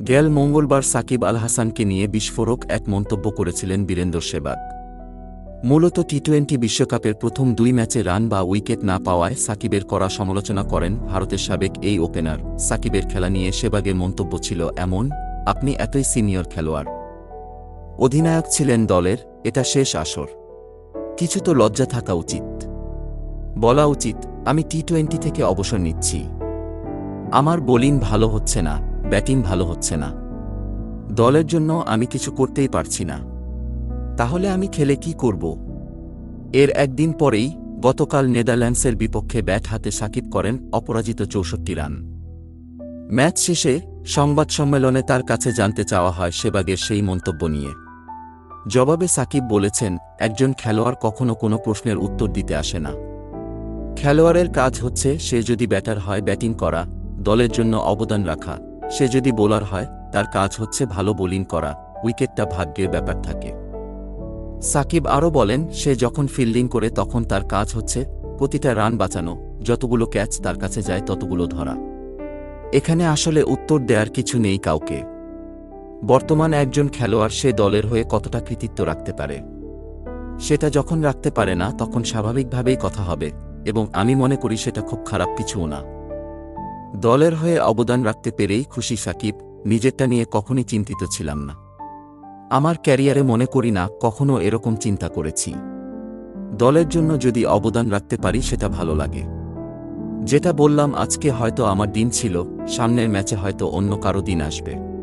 গেল মঙ্গলবার সাকিব আল হাসানকে নিয়ে বিস্ফোরক এক মন্তব্য করেছিলেন বীরেন্দ্র সেবাগ। মূলত টি টোয়েন্টি বিশ্বকাপের প্রথম দুই ম্যাচে রান বা উইকেট না পাওয়ায় সাকিবের করা সমালোচনা করেন ভারতের সাবেক এই ওপেনার। সাকিবের খেলা নিয়ে সেবাগের মন্তব্য ছিল এমন, আপনি এতই সিনিয়র খেলোয়াড়। অধিনায়ক ছিলেন দলের, এটা শেষ আসর। কিছু তো লজ্জা থাকা উচিত। বলা উচিত, আমি টি টোয়েন্টি থেকে অবসর নিচ্ছি। আমার বোলিং ভালো হচ্ছে না। ব্যাটিং ভালো হচ্ছে না। দলের জন্য আমি কিছু করতেই পারছি না। তাহলে আমি খেলে কি করব? এর একদিন পরেই গতকাল নেদারল্যান্ডসের বিপক্ষে ব্যাট হাতে সাকিব করেন অপরাজিত চৌষট্টি রান। ম্যাচ শেষে সংবাদ সম্মেলনে তার কাছে জানতে চাওয়া হয় সেবাগের সেই মন্তব্য নিয়ে। জবাবে সাকিব বলেছেন, একজন খেলোয়াড় কখনো কোনো প্রশ্নের উত্তর দিতে আসে না। খেলোয়াড়ের কাজ হচ্ছে সে যদি ব্যাটার হয় ব্যাটিং করা, দলের জন্য অবদান রাখা। সে যদি বোলার হয়, তার কাজ হচ্ছে ভালো বোলিং করা, উইকেটটা ভাগ্যের ব্যাপার থাকে। সাকিব আরও বলেন, সে যখন ফিল্ডিং করে তখন তার কাজ হচ্ছে প্রতিটা রান বাঁচানো, যতগুলো ক্যাচ তার কাছে যায় ততগুলো ধরা। এখানে আসলে উত্তর দেওয়ার কিছু নেই কাউকে। বর্তমান একজন খেলোয়াড় সে দলের হয়ে কতটা কৃতিত্ব রাখতে পারে। সেটা যখন রাখতে পারে না, তখন স্বাভাবিকভাবেই কথা হবে, এবং আমি মনে করি সেটা খুব খারাপ কিছুও না। দলের হয়ে অবদান রাখতে পেরেই খুশি সাকিব, নিজেরটা নিয়ে কখনই চিন্তিত ছিলাম না। আমার ক্যারিয়ারে মনে করি না, কখনো এরকম চিন্তা করেছি। দলের জন্য যদি অবদান রাখতে পারি, সেটা ভালো লাগে। যেটা বললাম, আজকে হয়তো আমার দিন ছিল, সামনের ম্যাচে হয়তো অন্য কারও দিন আসবে।